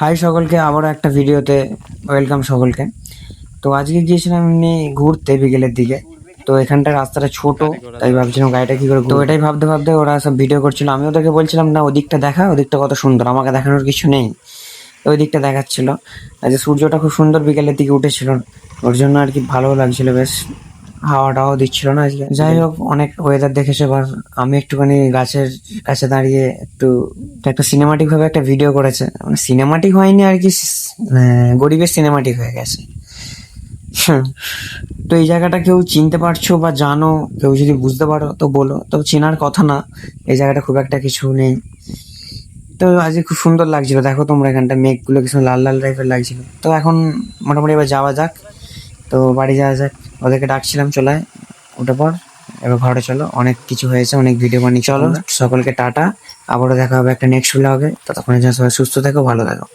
High সকলকে, আবারও একটা ভিডিওতে ওয়েলকাম সকলকে। তো আজকে গিয়েছিলাম এমনি ঘুরতে বিকেলের দিকে। তো এখানটা রাস্তাটা ছোট, তাই ভাবছিলাম গাড়িটা কি করে। তো এটাই ভাবতে ভাবতে ওরা সব ভিডিও করছিল। আমি ওদেরকে বলছিলাম, না, ওদিকটা দেখা, ওদিকটা কত সুন্দর, আমাকে দেখানোর কিছু নেই। তো ওই দিকটা দেখাচ্ছিল। যে সূর্যটা খুব সুন্দর বিকেলের দিকে উঠেছিল। ওর জন্য আর কি ভালো লাগছিল, বেশ। হাওয়াটাও দিচ্ছিল না আজকে। যাই হোক অনেক ওয়েদার দেখেছে, এবার আমি একটুখানি গাছের কাছে দাঁড়িয়ে একটু, একটা সিনেমাটিক ভাবে একটা ভিডিও করেছে। মানে সিনেমাটিক হয়নি আর কি গরিবের সিনেমাটিক হয়ে গেছে। তো এই জায়গাটা কেউ চিনতে পারছ বা জানো, কেউ যদি বুঝতে পারো, তো বলো। তো চেনার কথা না, এই জায়গাটা খুব একটা কিছু নেই। তো আজকে খুব সুন্দর লাগছিল, দেখো তোমরা এখানটা মেঘগুলো কিছু লাল লাল টাইপের লাগছিল। তো এখন মোটামুটি এবার যাওয়া যাক, তো বাড়ি যাওয়া যাক। ওদেরকে ডাকছিলাম চলায় ওটা পর এবার ঘরে চলো। অনেক কিছু হয়েছে অনেক ভিডিও বানিয়ে চলো। সকলকে টাটা। আবারও দেখা হবে একটা নেক্সট হবে ততক্ষণের জন্য সবাই সুস্থ থাকো ভালো থাকো।